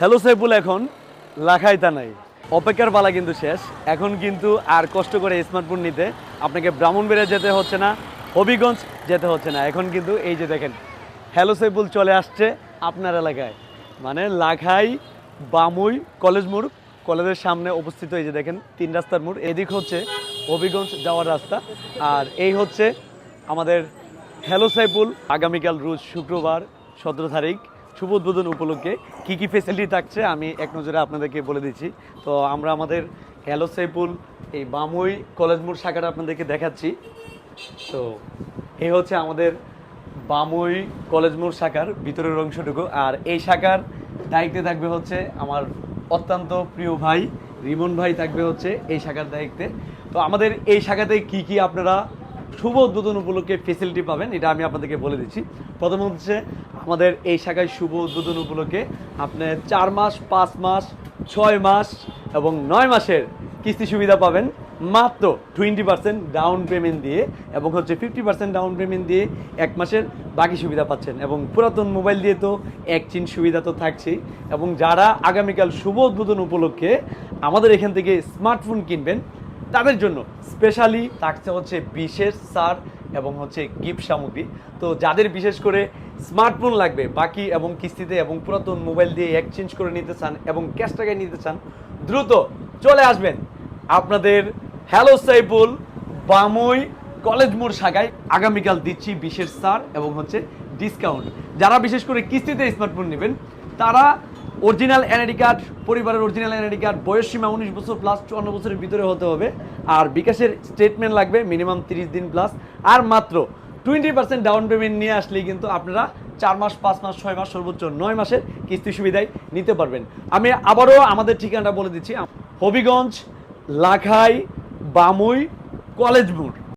Hello Saiful, এখন লাখাই তা নাই। অপেক্ষার পালা কিন্তু শেষ। এখন কিন্তু আর কষ্ট করে স্মার্টফোন নিতে আপনাকে ব্রাহ্মণবেড়ে যেতে হচ্ছে না, হবিগঞ্জ যেতে হচ্ছে না। এখন কিন্তু এই যে দেখেন, হ্যালো সাইফুল চলে আসছে আপনার এলাকায়। মানে লাখাই, বামুই, কলেজ মোড়, কলেজের সামনে অবস্থিত এই যে দেখেন, তিন রাস্তার মোড়। এদিক হচ্ছে হবিগঞ্জ যাওয়ার রাস্তা। আর এই হচ্ছে আমাদের হ্যালো সাইফুল। আগামীকাল রোজ শুক্রবার, সতেরো তারিখ। শুভ উদ্বোধন উপলক্ষে কী কী ফেসিলিটি থাকছে আমি এক নজরে আপনাদেরকে বলে দিচ্ছি। তো আমরা আমাদের হ্যালো সাইফুল, এই বামুই কলেজ মোড় শাখাটা আপনাদেরকে দেখাচ্ছি। তো এই হচ্ছে আমাদের বামুই কলেজ মোড় শাখার ভিতরের অংশটুকু। আর এই শাখার দায়িত্বে থাকবে হচ্ছে আমার অত্যন্ত প্রিয় ভাই, রিমন ভাই থাকবে হচ্ছে এই শাখার দায়িত্বে। তো আমাদের এই শাখাতে কি কি আপনারা শুভ উদ্বোধন উপলক্ষে ফেসিলিটি পাবেন, এটা আমি আপনাদেরকে বলে দিচ্ছি। প্রথম হচ্ছে আমাদের এই শাখায় শুভ উদ্বোধন উপলক্ষে আপনি চার মাস, পাঁচ মাস, ছয় মাস এবং নয় মাসের কিস্তি সুবিধা পাবেন মাত্র টোয়েন্টি পার্সেন্ট ডাউন পেমেন্ট দিয়ে এবং হচ্ছে ফিফটি পার্সেন্ট ডাউন পেমেন্ট দিয়ে এক মাসের বাকি সুবিধা পাচ্ছেন এবং পুরাতন মোবাইল দিয়ে তো একচিন সুবিধা তো থাকছেই এবং যারা আগামীকাল শুভ উদ্বোধন উপলক্ষে আমাদের এখান থেকে স্মার্টফোন কিনবেন তাদের জন্য। স্পেশালি থাকছে হচ্ছে বিশেষ সার এবং হচ্ছে গিফট সামগ্রী। তো যাদের বিশেষ করে স্মার্টফোন লাগবে, বাকি এবং কিস্তিতে এবং পুরাতন মোবাইল দিয়ে এক্সচেঞ্জ করে নিতে চান এবং ক্যাশ টাকায় নিতে চান, দ্রুত চলে আসবেন আপনাদের হ্যালো সাইফুল বামুই কলেজ মোড় শাখায়। আগামীকাল দিচ্ছি বিশেষ সার এবং হচ্ছে ডিসকাউন্ট যারা বিশেষ করে কিস্তিতে স্মার্টফোন নেবেন, তারা অরিজিনাল এনআইডি কার্ড, পরিবারের অরিজিনাল এনআইডি কার্ড, বয়স সীমা উনিশ বছর প্লাস চুয়ান্ন বছরের ভিতরে হতে হবে। আর বিকাশের স্টেটমেন্ট লাগবে মিনিমাম তিরিশ দিন প্লাস আর মাত্র টোয়েন্টি পার্সেন্ট ডাউন পেমেন্ট নিয়ে আসলেই কিন্তু আপনারা চার মাস, পাঁচ মাস, ছয় মাস, সর্বোচ্চ নয় মাসের কিস্তি সুবিধায় নিতে পারবেন। আমি আবারও আমাদের ঠিকানাটা বলে দিচ্ছি। হবিগঞ্জ, লাখাই, বামুই কলেজ মোড়